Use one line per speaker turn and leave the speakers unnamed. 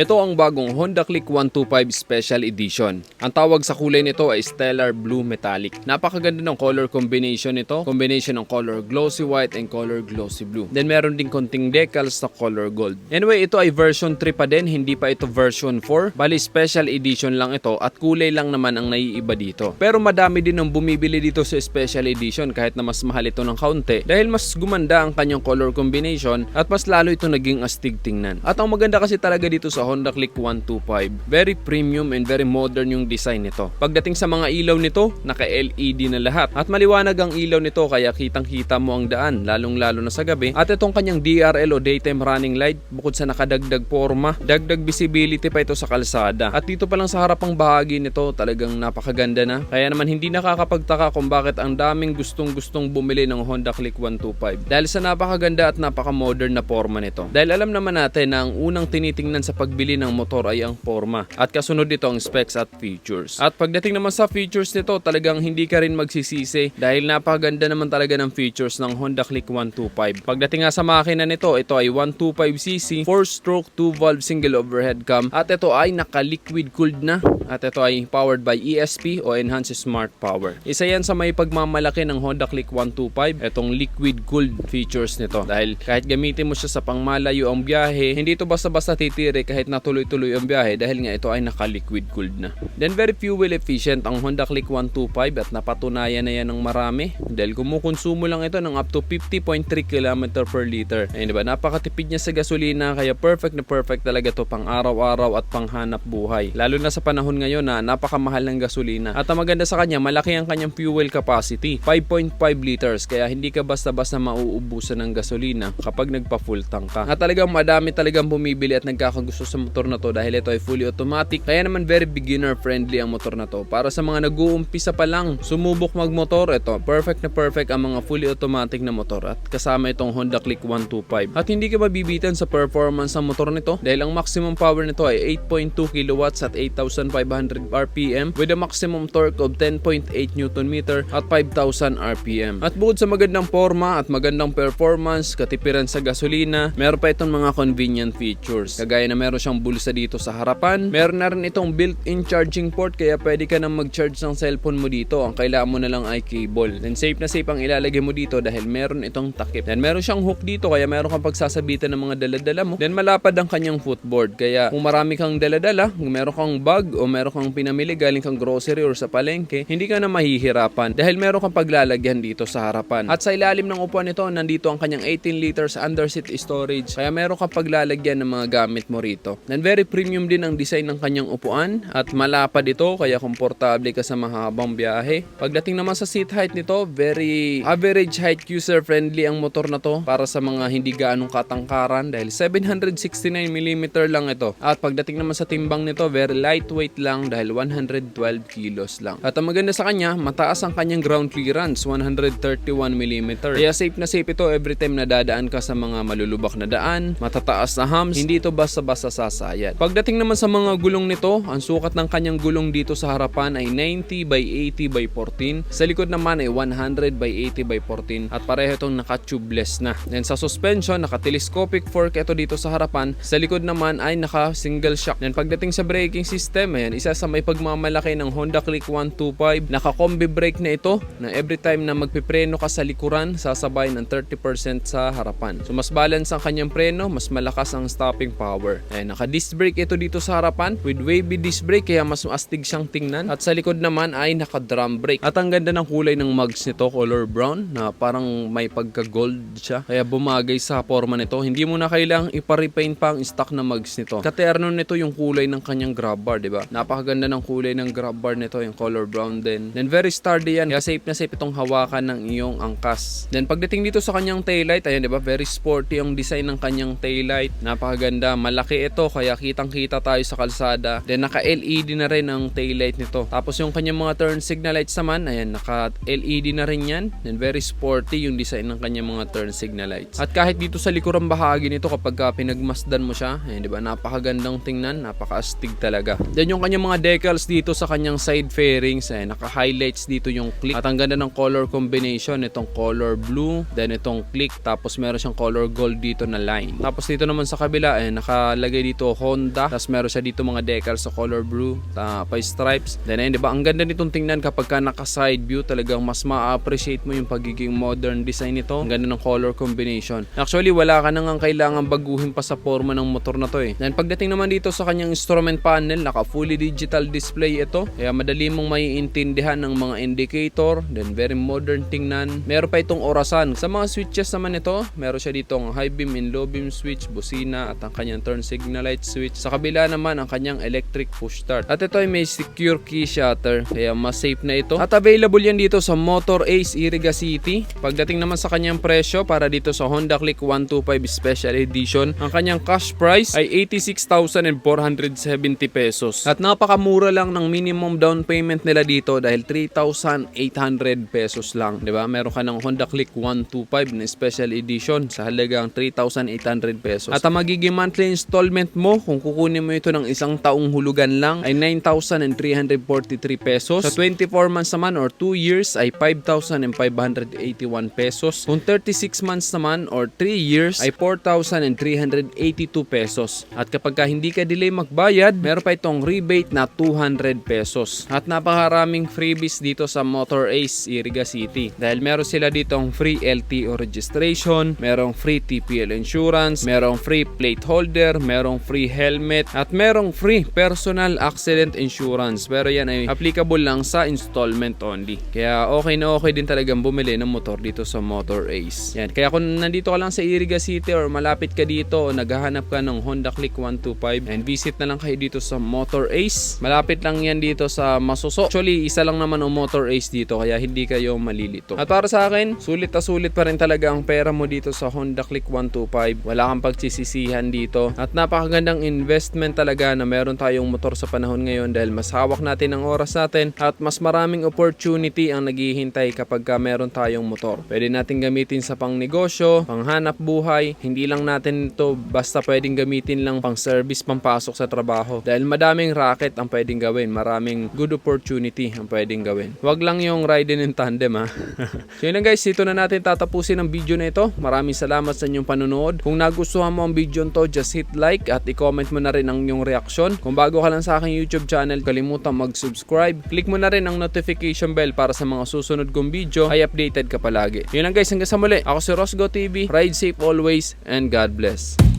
Ito ang bagong Honda Click 125 Special Edition. Ang tawag sa kulay nito ay Stellar Blue Metallic. Napakaganda ng color combination nito. Combination ng color glossy white and color glossy blue. Then meron din konting decals na color gold. Anyway, ito ay version 3 pa din, hindi pa ito version 4. Bali special edition lang ito at kulay lang naman ang naiiba dito. Pero madami din ang bumibili dito sa special edition kahit na mas mahal ito ng kaunti dahil mas gumanda ang kanyang color combination at mas lalo ito naging astig tingnan. At ang maganda kasi talaga dito sa Honda Click 125, very premium and very modern yung design nito. Pagdating sa mga ilaw nito, naka-LED na lahat. At maliwanag ang ilaw nito kaya kitang-kita mo ang daan, lalong-lalo na sa gabi. At itong kanyang DRL o daytime running light, bukod sa nakadagdag forma, dagdag visibility pa ito sa kalsada. At dito pa lang sa harapang bahagi nito, talagang napakaganda na. Kaya naman hindi nakakapagtaka kung bakit ang daming gustong-gustong bumili ng Honda Click 125. Dahil sa napakaganda at napaka-modern na forma nito. Dahil alam naman natin na ang unang tinitingnan sa pagbili ng motor ay ang forma. At kasunod dito ang specs at features. At pagdating naman sa features nito, talagang hindi ka rin magsisisi dahil napakaganda naman talaga ng features ng Honda Click 125. Pagdating nga sa makina nito, ito ay 125cc, 4-stroke 2-valve single overhead cam at ito ay naka-liquid cooled na at ito ay powered by ESP o Enhanced Smart Power. Isa yan sa may pagmamalaki ng Honda Click 125, itong liquid cooled features nito. Dahil kahit gamitin mo siya sa pangmalayo ang biyahe, hindi ito basta-basta titiri kahit natuloy-tuloy ang biyahe dahil nga ito ay naka-liquid cooled na. Then very fuel efficient ang Honda Click 125 at napatunayan na yan ng marami dahil kumukonsumo lang ito ng up to 50.3 km per liter. Ayun diba, napakatipid niya sa gasolina kaya perfect na perfect talaga to pang araw-araw at pang hanap buhay. Lalo na sa panahon ngayon na napakamahal ng gasolina. At ang maganda sa kanya, malaki ang kanyang fuel capacity. 5.5 liters kaya hindi ka basta-basta mauubusan ng gasolina kapag nagpa-full tank ka. At talagang madami talagang bumibili at nagkakagusto sa motor na to dahil ito ay fully automatic. Kaya naman very beginner friendly ang motor na to. Para sa mga nag-uumpisa pa lang, sumubok magmotor, ito perfect na perfect ang mga fully automatic na motor at kasama itong Honda Click 125. At hindi ka mabibitan sa performance ng motor nito dahil ang maximum power nito ay 8.2 kilowatts at 8,500 RPM with a maximum torque of 10.8 Nm at 5,000 RPM. At bukod sa magandang forma at magandang performance, katipiran sa gasolina, meron pa itong mga convenient features. Kagaya na meron siyang bulsa dito sa harapan, meron na rin itong built-in charging port kaya pwede ka nang mag-charge ng cellphone mo dito. Ang kailangan mo na lang ay cable. Then safe na safe ang ilalagay mo dito dahil meron itong takip. Then meron siyang hook dito kaya meron kang pagsasabitan ng mga daladala mo. Then malapad ang kanyang footboard kaya kung marami kang daladala, kung meron kang bag o meron kang pinamili galing kang grocery or sa palengke, hindi ka na mahihirapan dahil meron kang paglalagyan dito sa harapan. At sa ilalim ng upuan nito, nandito ang kanyang 18 liters underseat storage kaya meron kang paglalagyan ng mga gamit mo rito. Then very premium din ang design ng kanyang upuan at malapad ito kaya komportable ka sa mahabang biyahe. Pagdating naman sa seat height nito, very average height user friendly ang motor na to para sa mga hindi gaanong katangkaran dahil 769mm lang ito. At pagdating naman sa timbang nito, very lightweight lang dahil 112 kilos lang. At ang maganda sa kanya, mataas ang kanyang ground clearance, 131mm. Kaya safe na safe ito every time na dadaan ka sa mga malulubak na daan, matataas na humps, hindi ito basta-basta sasayad. Pagdating naman sa mga gulong nito, ang sukat ng kanyang gulong dito sa harapan ay 90 by 80 by 14. Sa likod naman ay 100 by 80 by 14 at pareho itong naka-tubeless na. Then sa suspension, naka-telescopic fork ito dito sa harapan. Sa likod naman ay naka-single shock. Then pagdating sa braking system, ayan, isa sa may pagmamalaki ng Honda Click 125, naka-combi brake na ito na every time na magpipreno ka sa likuran, sasabay ng 30% sa harapan. So mas balance ang kanyang preno, mas malakas ang stopping power. Ayan, naka-disc brake ito dito sa harapan with wavy disc brake kaya mas astig siyang tingnan. At sa likod naman ay naka-drum brake. At ang ganda ng kulay ng mugs nito, color brown, na parang may pagka-gold siya. Kaya bumagay sa forma nito. Hindi mo na kailangang ipa-repaint pa ang stock na mugs nito. Katerno nito yung kulay ng kanyang grab bar, di ba? Napakaganda ng kulay ng grab bar nito, yung color brown din. Then very sturdy yan. Kaya safe na safe itong hawakan ng iyong angkas. Then pagdating dito sa kanyang taillight, ayan, di ba? Very sporty yung design ng kanyang taillight. Napakaganda. Malaki ito, kaya kitang-kita tayo sa kalsada. Then naka-LED na rin ang taillight nito. Tapos yung kanyang mga turn signal lights naman, ayan, naka-LED na rin yan. Then very sporty yung design ng kanyang mga turn signal lights. At kahit dito sa likurang bahagi nito kapag ka pinagmasdan mo siya, ayan, di ba? Napakagandang tingnan, napaka-astig talaga. Then yung kanyang mga decals dito sa kanyang side fairings, ayan, naka-highlights dito yung click. At ang ganda ng color combination, itong color blue, then itong click, tapos meron siyang color gold dito na line. Tapos dito naman sa kabila, ayan, nakalagay dito Honda. Tapos meron siya dito mga decals sa color blue, ta pa stripes. Then ayun, 'di ba? Ang ganda nitong tingnan kapag ka naka side view, talagang mas ma-appreciate mo yung pagiging modern design nito. Ang ganda ng color combination. Actually, wala ka nang ang kailangan baguhin pa sa forma ng motor na to eh. Then pagdating naman dito sa kanyang instrument panel, naka fully digital display ito. Kaya madali mong maiintindihan ng mga indicator. Then very modern tingnan. Meron pa itong orasan. Sa mga switches naman ito, meron siya dito ang high beam and low beam switch, busina at ang kanyang turn signal light switch. Sa kabila naman ang kanyang electric push start. At ito ay may secure key shutter kaya mas safe na ito. At available yan dito sa Motor Ace Iriga City. Pagdating naman sa kanyang presyo para dito sa Honda Click 125 Special Edition, ang kanyang cash price ay 86,470 pesos. At napakamura lang ng minimum down payment nila dito dahil 3,800 pesos lang. ba? Meron ka ng Honda Click 125 na Special Edition sa halagang 3,800 pesos. At ang magiging monthly installment mo kung kukunin mo ito ng isang taong hulugan lang ay 9,343 pesos. Sa 24 months naman or 2 years ay 5,581 pesos. Kung 36 months naman or 3 years ay 4,382 pesos. At kapag ka hindi ka delay magbayad, meron pa itong rebate na 200 pesos. At napakaraming freebies dito sa Motor Ace Iriga City. Dahil meron sila ditong free LTO registration, merong free TPL insurance, merong free plate holder, merong free helmet, at merong free personal accident insurance. Pero yan ay applicable lang sa installment only. Kaya okay na okay din talagang bumili ng motor dito sa Motor Ace. Yan. Kaya kung nandito ka lang sa Iriga City or malapit ka dito o naghahanap ka ng Honda Click 125 and visit na lang kayo dito sa Motor Ace. Malapit lang yan dito sa Masuso. Actually, isa lang naman ang Motor Ace dito kaya hindi kayo malilito. At para sa akin, sulit na sulit pa rin talaga ang pera mo dito sa Honda Click 125. Wala kang pagsisisihan dito. At napakagandang investment talaga na meron tayong motor sa panahon ngayon dahil mas hawak natin ang oras natin at mas maraming opportunity ang naghihintay kapag ka meron tayong motor. Pwede natin gamitin sa pang negosyo, panghanap buhay. Hindi lang natin ito basta pwedeng gamitin lang pang service, pampasok sa trabaho. Dahil madaming racket ang pwedeng gawin. Maraming good opportunity ang pwedeng gawin. Wag lang yung riding in tandem ha. so yun lang guys, dito na natin tatapusin ang video na ito. Maraming salamat sa inyong panonood. Kung nagustuhan mo ang video to, just hit like at i-comment mo na rin ang inyong reaksyon. Kung bago ka lang sa aking YouTube channel, kalimutan mag-subscribe. Click mo na rin ang notification bell para sa mga susunod kong video ay updated ka palagi. Yun lang guys, hanggang sa muli. Ako si Rosgo TV. Ride safe always and God bless.